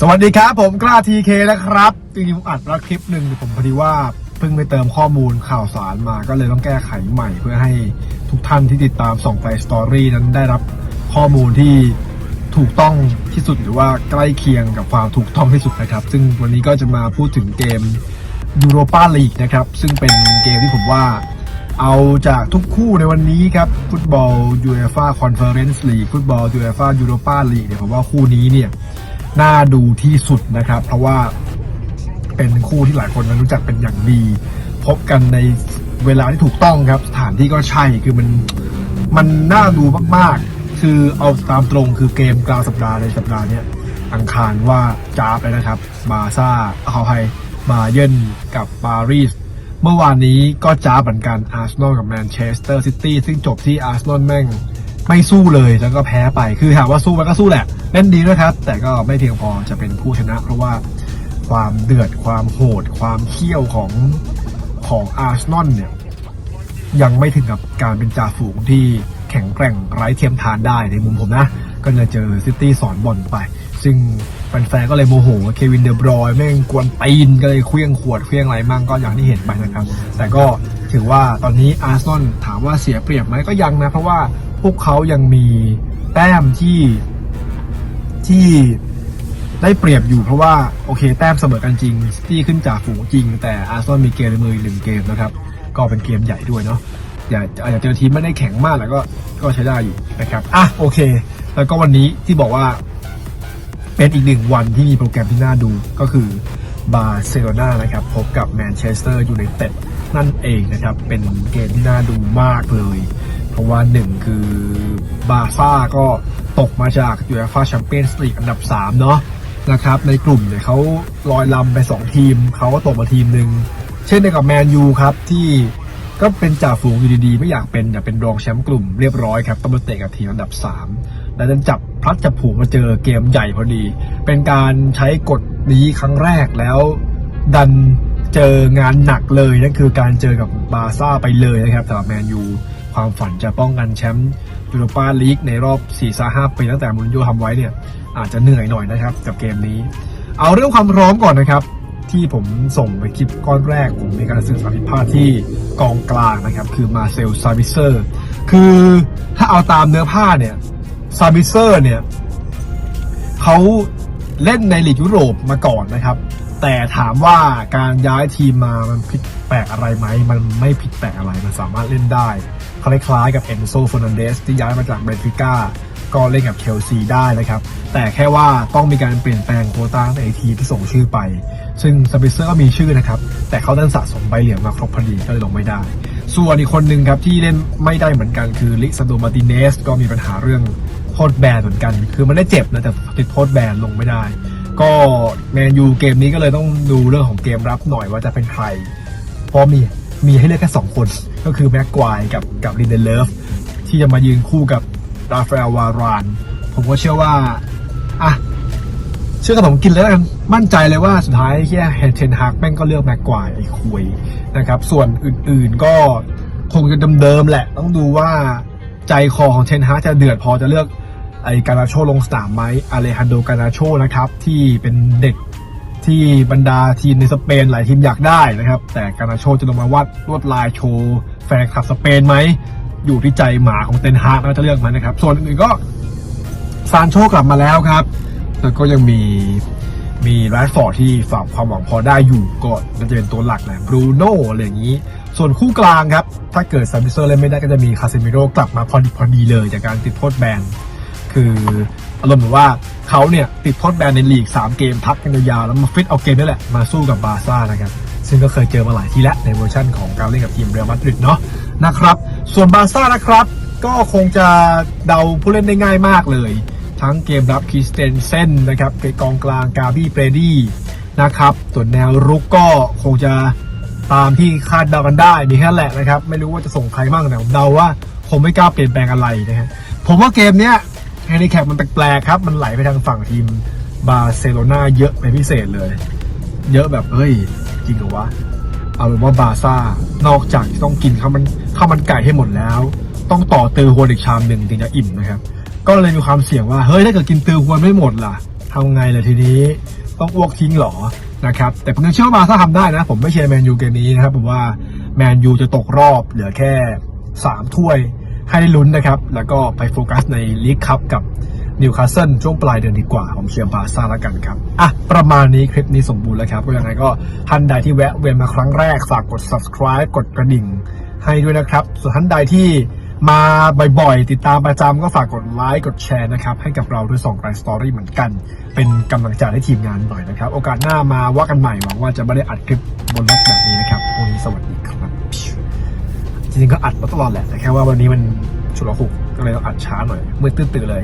สวัสดีครับ ผมกล้าทีเคนะครับจริงๆผมอัดแล้วคลิปหนึ่งผมพอดีว่าเพิ่งไปเติมข้อมูลข่าวสารมาก็เลยต้องแก้ไขใหม่เพื่อให้ทุกท่านที่ติดตามส่องไปสตอรี่นั้นได้รับข้อมูลที่ถูกต้องที่สุดหรือว่าใกล้เคียงกับความถูกต้องที่สุดนะครับ ซึ่งวันนี้ก็จะมาพูดถึงเกมยูโรปาลีกนะครับ ซึ่งเป็นเกมที่ผมว่าเอาจากทุกคู่ในวันนี้ครับ ฟุตบอลยูเอฟ่าคอนเฟอเรนซ์ลีกฟุตบอลยูเอฟ่ายูโรปาลีกเนี่ยผมว่าคู่นี้เนี่ย น่าดูที่สุดนะครับ เพราะว่าเป็นคู่ที่หลายคนนั้นรู้จักเป็นอย่างดี พบกันในเวลาที่ถูกต้องครับ สถานที่ก็ใช่คือมันมันน่าดูมากๆ คือเอาตามตรงคือเกมกลางสัปดาห์ในสัปดาห์นี้อังคารว่าจ้าบเลยนะครับ บาซ่าเอาให้มาเยินกับปารีสเมื่อวานนี้ก็จ้าเหมือนกันอาร์เซนอลกับแมนเชสเตอร์ซิตี้ซึ่งจบที่อาร์เซนอลแม่ง ไม่สู้เลยแล้วก็แพ้ไปคือถามว่าสู้มันก็สู้แหละ เล่นดีด้วยครับ แต่ก็ไม่เพียงพอจะเป็นผู้ชนะ เพราะว่าความเดือดความโหด ความเขี้ยวของของอาร์เซนอลเนี่ยยังไม่ถึงกับการเป็นจ่าฝูงที่แข็งแกร่งไร้เทียมทานได้ในมุมผมนะ ก็เลยเจอซิตี้สอนบอลไป ซึ่งแฟนๆก็เลยโมโหเควินเดบรอยแม่งกวนตีนก็เลยเคลี้ยงขวดเคลี้ยงอะไรมั่งก็อย่างที่เห็นไปนะครับ แต่ก็ถือว่าตอนนี้อาร์เซนอลถามว่าเสียเปรียบไหมก็ยังนะ เพราะว่า พวกเขายังมีแต้มที่ที่ได้เปรียบอยู่เพราะว่า โอเค แต้มเสมอกันจริงซิตี้ขึ้นจากฝูงจริง แต่อาร์ซอลมีเกมในมือหนึ่งเกมนะครับ ก็เป็นเกมใหญ่ด้วยเนาะอย่าอาจจะเจอทีมไม่ได้แข็งมากแล้วก็ก็ใช้ได้อยู่นะครับอะโอเค แล้วก็วันนี้ที่บอกว่า เป็นอีกหนึ่งวันที่มีโปรแกรมที่น่าดูก็คือบาร์เซโลนานะครับ พบกับแมนเชสเตอร์ยูไนเต็ดนั่นเองนะครับ เป็นเกมที่น่าดูมากเลย เพราะว่าหนึ่งคือบาร์ซ่าก็ตกมาจากยู e f a แชมเปี้ยนส์ลีกอันดับ 3 เนาะนะครับในกลุ่มเนี่ยเขาลอยลำไป 2 ทีม เขาก็ตกมาทีมหนึ่ง เช่นเดียวกับแมนยูครับ ที่ก็เป็นจ่าฝูงอยู่ดีๆ ไม่อยากเป็นอยากเป็นรองแชมป์กลุ่มเรียบร้อยครับต้องมาเตะกับทีมอันดับ 3 แล้วดันจับพลัดจับผูกมาเจอเกมใหญ่พอดี เป็นการใช้กฎนี้ครั้งแรกแล้ว ดันเจองานหนักเลยนั่นคือการเจอกับบาร์ซ่าไปเลยนะครับสำหรับแมนยู ความฝันจะป้องกันแชมป์ยูโรปาลีกในรอบ4-5ปีตั้งแต่มูรินโญ่ทำไว้เนี่ยอาจจะเหนื่อยหน่อยนะครับกับเกมนี้ เอาเรื่องความพร้อมก่อนนะครับ ที่ผมส่งไปคลิปก้อนแรก ผมมีการสื่อสารผิดพลาดที่กองกลางนะครับ คือมาเซลซาบิเซอร์ คือถ้าเอาตามเนื้อผ้าเนี่ยซาบิเซอร์เนี่ยเขาเล่นในลีกยุโรปมาก่อนนะครับ แต่ถามว่าการย้ายทีมมามันผิดแปลกอะไรไหม มันไม่ผิดแปลกอะไร มันสามารถเล่นได้ คล้ายๆกับเอนโซเฟอนันเดสที่ย้ายมาจากเบนฟิก้าก็เล่นกับเชลซีได้นะครับ แต่แค่ว่าต้องมีการเปลี่ยนแปลงโควต้าในทีที่ส่งชื่อไป ซึ่งสเปเซอร์ก็มีชื่อนะครับ แต่เขาดันสะสมใบเหลืองมาครบพอดีก็เลยลงไม่ได้ ส่วนอีกคนหนึ่งครับที่เล่นไม่ได้เหมือนกันคือลิซาโดมาติเนสก็มีปัญหาเรื่องโทษแบนเหมือนกัน คือมันได้เจ็บนะแต่ติดโทษแบนลงไม่ได้ ก็แมนยูเกมนี้ก็เลยต้องดูเรื่องของเกมรับหน่อยว่าจะเป็นใคร เพราะมีมีให้เลือกแค่สองคน ก็คือแม็กควายกับกับลินเดเลฟที่จะมายืนคู่กับราฟาเอลวาราน ผมก็เชื่อว่า อะ เชื่อกับผมกินแล้วกันมั่นใจเลยว่าสุดท้ายแค่เฮนเทนฮากแม่งก็เลือกแม็กควายไอ้คุยนะครับ ส่วนอื่นๆก็คงจะเดิมๆแหละ ต้องดูว่าใจคอของเทนฮากจะเดือดพอจะเลือก ไอการาโชลงสนามไหมอเลฮันโดการาโชนะครับ ที่เป็นเด็กที่บรรดาทีมในสเปนหลายทีมอยากได้นะครับ แต่การาโชจะลงมาวาดลวดลายโชว์แฟนคลับสเปนไหม อยู่ที่ใจหมาของเทนฮากนะจะเลือกมันนะครับ ส่วนอื่นก็ซานโชกลับมาแล้วครับ แล้วก็ยังมีมีแรดฟอร์ดที่ฝากความหวังพอได้อยู่ก็น่าจะเป็นตัวหลักแหละบรูโน่อะไรอย่างนี้ ส่วนคู่กลางครับ ถ้าเกิดซาบิเซอร์เล่นไม่ได้ก็จะมีคาเซมิโร่กลับมาพอดีพอดีเลยจากการติดโทษแบน คืออารมณ์เหมือนว่าเขาเนี่ยติดโทษแบนในลีก 3 เกมพักกันยาวแล้วมาฟิตเอาเกมนี่แหละ มาสู้กับบาร์ซ่านะครับ ซึ่งก็เคยเจอมาหลายทีแล้วในเวอร์ชั่นของการเล่นกับทีมเรอัลมาดริดเนาะนะครับ ส่วนบาร์ซ่านะครับ ก็คงจะเดาผู้เล่นได้ง่ายมากเลย ทั้งเกมรับคริสเตนเซนนะครับกองกลางกาบี้เปรดี้นะครับส่วนแนวรุกก็คงจะตามที่คาดเดากันได้มีแค่แหละนะครับ ไม่รู้ว่าจะส่งใครบ้างแต่ผมเดาว่าคงไม่กล้าเปลี่ยนแปลงอะไรนะฮะผมว่าเกมเนี้ย แฮนดิแคปมันแปลกๆครับ มันไหลไปทางฝั่งทีมบาร์เซโลนาเยอะเป็นพิเศษเลย เยอะแบบเฮ้ย จริงเหรอวะ เอาเป็นว่าบาซ่านอกจากต้องกินข้าวมันข้าวมันไก่ให้หมดแล้ว ต้องต่อเตือฮวนอีกชามหนึ่งถึงจะอิ่มนะครับ ก็เลยมีความเสี่ยงว่า เฮ้ย ถ้าเกิดกินเตือฮวนไม่หมดล่ะทำไงเลยทีนี้ต้องอ้วกทิ้งเหรอนะครับ แต่ผมยังเชื่อว่าถ้าทำได้นะ ผมไม่เชียร์แมนยูเกมนี้นะครับผมว่าแมนยูจะตกรอบเหลือแค่ 3 ถ้วย ให้ได้ลุ้นนะครับ แล้วก็ไปโฟกัสในลีกคัพกับนิวคาสเซิลช่วงปลายเดือนดีกว่า ผมเชียร์บาซ่าแล้วกันครับ อะ ประมาณนี้คลิปนี้สมบูรณ์แล้วครับ ก็ยังไงก็ท่านใดที่แวะเวียนมาครั้งแรก ฝากกด subscribe กดกระดิ่งให้ด้วยนะครับ ส่วนท่านใดที่มาบ่อยๆ ติดตามประจำก็ฝากกดไลค์กดแชร์นะครับ ให้กับเราด้วยสองไลฟ์สตอรี่เหมือนกัน เป็นกำลังใจให้ทีมงานหน่อยนะครับ โอกาสหน้ามาว่ากันใหม่หวังว่าจะไม่ได้อัดคลิปบนรถแบบนี้นะครับวันนี้สวัสดีครับ จริงๆก็อัดมาตลอดแหละแต่แค่ว่าวันนี้มันฉุกละหุกก็เลยต้องอัดช้าหน่อยมืดตื้อๆเลย